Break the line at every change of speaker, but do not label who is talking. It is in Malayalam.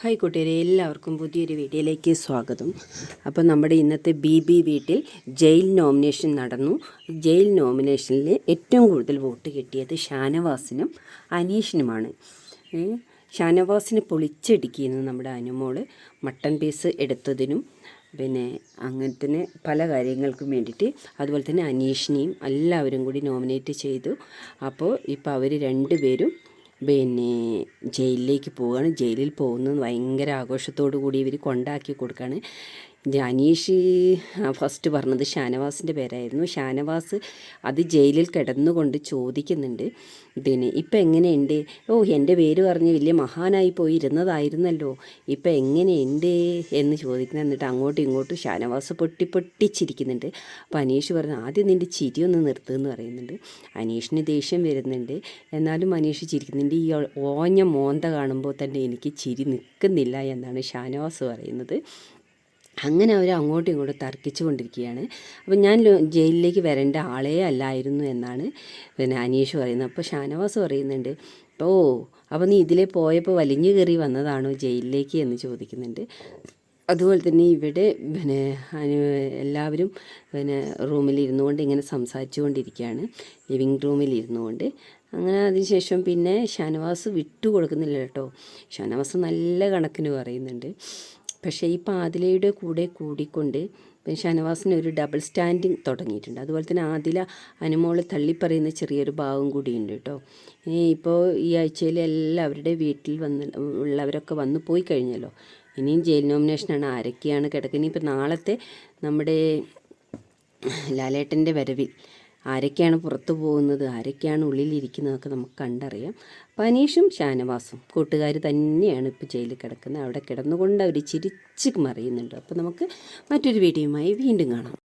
ഹായ് കൂട്ടുകാരെ എല്ലാവർക്കും പുതിയൊരു വീഡിയോയിലേക്ക് സ്വാഗതം. അപ്പോൾ നമ്മുടെ ഇന്നത്തെ ബി ബി വീട്ടിൽ ജയിൽ നോമിനേഷൻ നടന്നു. ജയിൽ നോമിനേഷനിൽ ഏറ്റവും കൂടുതൽ വോട്ട് കിട്ടിയത് ഷാനവാസിനും അനീഷിനുമാണ്. ഷാനവാസിനെ ഷാനവാസിന് പൊളിച്ചടിക്കുന്നു നമ്മുടെ അനുമോൾ. മട്ടൺ പീസ് എടുത്തതിനും പിന്നെ അങ്ങനത്തെ പല കാര്യങ്ങൾക്കും വേണ്ടിയിട്ട് അതുപോലെ തന്നെ അനീഷിനെയും എല്ലാവരും കൂടി നോമിനേറ്റ് ചെയ്തു. അപ്പോൾ ഇപ്പോൾ അവർ രണ്ടുപേരും പിന്നെ ജയിലിലേക്ക് പോവുകയാണ്. ജയിലിൽ പോകുന്നത് ഭയങ്കര ആഘോഷത്തോടു കൂടി ഇവർ കൊണ്ടാക്കി കൊടുക്കുകയാണ്. ജ- അനീഷ് ഫസ്റ്റ് പറഞ്ഞത് ഷാനവാസിന്റെ പേരായിരുന്നു. ഷാനവാസ് അത് ജയിലിൽ കിടന്നുകൊണ്ട് ചോദിക്കുന്നുണ്ട്. പിന്നെ ഇപ്പം എങ്ങനെയുണ്ട്? ഓ എന്റെ പേര് പറഞ്ഞ് വലിയ മഹാനായി പോയി ഇരുന്നതായിരുന്നല്ലോ. ഇപ്പം എങ്ങനെയുണ്ട് എന്ന് ചോദിക്കുന്നത് എന്നിട്ട് അങ്ങോട്ടും ഇങ്ങോട്ടും ഷാനവാസ് പൊട്ടി പൊട്ടിച്ചിരിക്കുന്നുണ്ട്. അപ്പോൾ അനീഷ് പറഞ്ഞു ആദ്യം നിന്റെ ചിരി ഒന്ന് നിർത്തുമെന്ന് പറയുന്നുണ്ട്. അനീഷിന് ദേഷ്യം വരുന്നുണ്ട്. എന്നാലും അനീഷ് ചിരിക്കുന്നുണ്ട് ഈ ഓഞ്ഞ മോന്ത കാണുമ്പോൾ തന്നെ എനിക്ക് ചിരി നിൽക്കുന്നില്ല എന്നാണ് ഷാനവാസ് പറയുന്നത്. അങ്ങനെ അവർ അങ്ങോട്ടും ഇങ്ങോട്ടും തർക്കിച്ചു കൊണ്ടിരിക്കുകയാണ് അപ്പം ഞാൻ ജയിലിലേക്ക് വരേണ്ട ആളേ അല്ലായിരുന്നു എന്നാണ് പിന്നെ അനീഷ് പറയുന്നത്. അപ്പോൾ ഷാനവാസ് പറയുന്നുണ്ട് ഓ അപ്പോൾ നീ ഇതിലെ പോയപ്പോൾ വലിഞ്ഞു കയറി വന്നതാണോ ജയിലിലേക്ക്? എന്ന് ചോദിക്കുന്നുണ്ട്. അതുപോലെ തന്നെ ഇവിടെ പിന്നെ എല്ലാവരും പിന്നെ റൂമിൽ ഇരുന്നു കൊണ്ട് ഇങ്ങനെ സംസാരിച്ചു കൊണ്ടിരിക്കുകയാണ് ലിവിങ് റൂമിൽ ഇരുന്നു കൊണ്ട് അങ്ങനെ അതിനുശേഷം പിന്നെ ഷാനവാസ് വിട്ടു കൊടുക്കുന്നില്ല കേട്ടോ. ഷാനവാസ് നല്ല കണക്കിന് പറയുന്നുണ്ട്. പക്ഷേ ഈ പാതിലയുടെ കൂടെ കൂടിക്കൊണ്ട് ഷാനവാസിന് ഒരു ഡബിൾ സ്റ്റാൻഡിങ് തുടങ്ങിയിട്ടുണ്ട്. അതുപോലെ തന്നെ ആദില അനുമോൾ തള്ളിപ്പറയുന്ന ചെറിയൊരു ഭാഗം കൂടിയുണ്ട് കേട്ടോ. ഇനി ഇപ്പോൾ ഈ ആഴ്ചയിൽ എല്ലാവരുടെ വീട്ടിൽ വന്ന് ഉള്ളവരൊക്കെ വന്നു പോയി കഴിഞ്ഞല്ലോ. ഇനിയും ജയിൽ നോമിനേഷനാണ് ആരൊക്കെയാണ് കിടക്കുന്നത്? ഇനിയിപ്പോൾ നാളത്തെ നമ്മുടെ ലാലേട്ടന്റെ വരവിൽ ആരൊക്കെയാണ് പുറത്തു പോകുന്നത് ആരൊക്കെയാണ് ഉള്ളിലിരിക്കുന്നതൊക്കെ നമുക്ക് കണ്ടറിയാം. പനീഷും ഷാനവാസും കൂട്ടുകാർ തന്നെയാണ് ഇപ്പോൾ ജയിലിൽ കിടക്കുന്നത്. അവിടെ കിടന്നുകൊണ്ട് അവർ ചിരിച്ച് മറിയുന്നുണ്ട്. അപ്പോൾ നമുക്ക് മറ്റൊരു വീഡിയോയുമായി വീണ്ടും കാണാം.